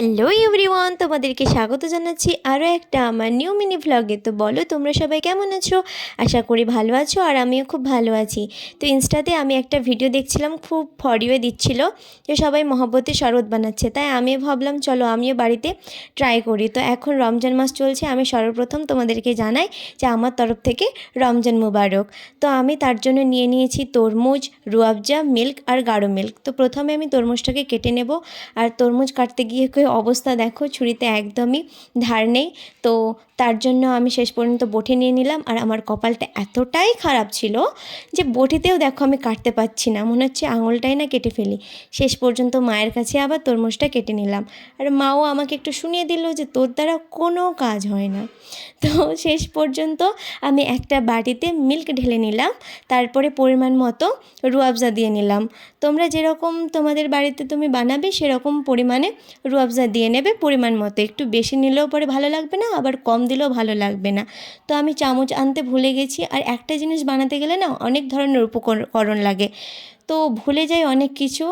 Hello everyone তোমাদেরকে স্বাগত জানাচ্ছি আরও একটা আমার নিউ মিনি ভ্লগে তো বলো, তোমরা সবাই কেমন আছো? আশা করি ভালো আছো আর আমিও খুব ভালো আছি। তো ইনস্টাতে আমি একটা ভিডিও দেখছিলাম, খুব ফরিয়ে দিচ্ছিল। যে সবাই মহব্বতে শরবত বানাচ্ছে, তাই আমিও ভাবলাম, চলো আমিও বাড়িতে ট্রাই করি। তো এখন রমজান মাস চলছে, আমি সর্বপ্রথম তোমাদেরকে জানাই যে আমার তরফ থেকে রমজান মুবারক। তো আমি তার জন্য নিয়ে নিয়েছি তরমুজ, রুয়াবজা মিল্ক আর গাঢ় মিল্ক তো প্রথমে আমি তরমুজটাকে কেটে নেব, আর তরমুজ কাটতে গিয়ে অবস্থা দেখো, ছুরিতে একদমই ধার নেই। তো তার জন্য আমি শেষ পর্যন্ত বটি নিয়ে নিলাম। আর আমার কপালটা এতটাই খারাপ ছিল যে বটিতেও দেখো আমি কাটতে পারছি না। মনে হচ্ছে আঙুলটাই না কেটে ফেলি। শেষ পর্যন্ত মায়ের কাছে আবার তরমুজটা কেটে নিলাম। আর মাও আমাকে একটু শুনিয়ে দিল যে তোর দ্বারা কোনো কাজ হয় না। তো শেষ পর্যন্ত আমি একটা বাটিতে মিল্ক ঢেলে নিলাম। তারপরে পরিমাণ মতো রুয়াবজা দিয়ে নিলাম। তোমরা যেরকম তোমাদের বাড়িতে তুমি বানাবে, সেরকম পরিমাণে রুয়াবজা দিয়ে নেবে পরিমাণ মতো। একটু বেশি নিলেও পরে ভালো লাগবে না, আবার কম দিলেও ভালো লাগবে না। তো আমি চামচ আনতে ভুলে গেছি, আর একটা জিনিস বানাতে গেলে না অনেক ধরনের উপকরণ লাগে। তো ভুলে যাই অনেক কিছু,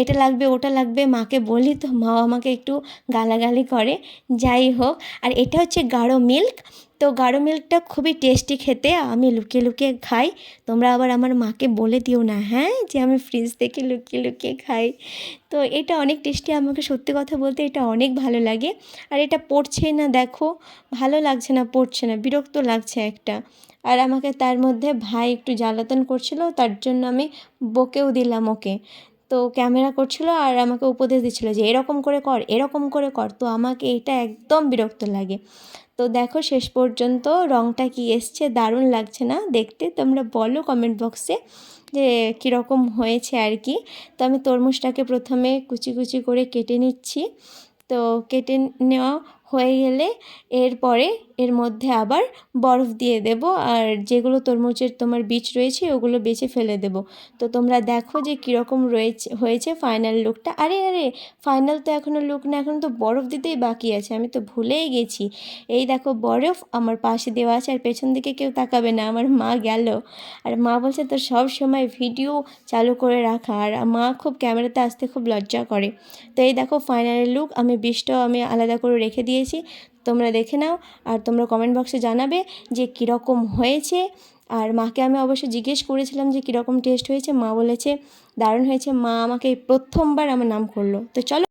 এটা লাগবে, ওটা লাগবে, মাকে বলি তো মা আমাকে একটু গালাগালি করে। যাই হোক, আর এটা হচ্ছে গাঢ় মিল্ক তো গাঢ় মিল্কটা খুবই টেস্টি খেতে, আমি লুকিয়ে লুকিয়ে খাই। তোমরা আবার আমার মাকে বলে দিও না হ্যাঁ? যে আমি ফ্রিজ থেকে লুকিয়ে লুকিয়ে খাই। তো এটা অনেক টেস্টি আমাকে সত্যি কথা বলতে এটা অনেক ভালো লাগে। আর এটা পড়ছে না, দেখো, ভালো লাগছে না, পড়ছে না, বিরক্ত লাগছে একটা। আর আমাকে তার মধ্যে ভাই একটু জ্বালাতন করছিল, তার জন্য আমি বকেও দিলাম ওকে। তো ক্যামেরা করছিল আর আমাকে উপদেশ দিচ্ছিল যে, এরকম করে কর, এরকম করে কর। তো আমাকে এটা একদম বিরক্ত লাগে। তো দেখো শেষ পর্যন্ত রঙটা কি এসছে, দারুণ লাগছে না? দেখতে তোমরা বলো কমেন্ট বক্সে যে, কীরকম হয়েছে আর কি। তো আমি তরমুজটাকে প্রথমে কুচি কুচি করে কেটে নিচ্ছি। তো কেটে নেওয়া হয়ে গেলে এরপরে এর মধ্যে আবার বরফ দিয়ে দেব। আর যেগুলো তরমুজের তোমার বীজ রয়েছে, ওগুলো বেছে ফেলে দেব। তো তোমরা দেখো যে কীরকম রয়েছে, হয়েছে ফাইনাল লুকটা আরে আরে ফাইনাল তো এখনও লুক না, এখন তো বরফ দিতেই বাকি আছে। আমি তো ভুলেই গেছি। এই দেখো বরফ আমার পাশে দেওয়া আছে, আর পেছন দিকে কেউ তাকাবে না। আমার মা গেল। আর মা বলছে তো সব সময় ভিডিও চালু করে রাখা। আর মা খুব ক্যামেরাতে আসতে খুব লজ্জা করে। তো এই দেখো ফাইনাল লুক আমি বিষটাও আমি আলাদা করে রেখে দিয়েছি, তোমরা দেখে নাও আর তোমরা কমেন্ট বক্সে জানাবে যে কীরকম হয়েছে। আর মাকে আমি অবশ্যই জিজ্ঞেস করেছিলাম যে কীরকম টেস্ট হয়েছে, মা বলেছে দারুণ হয়েছে, মা আমাকে প্রথমবার আমার নাম করল। তো চলো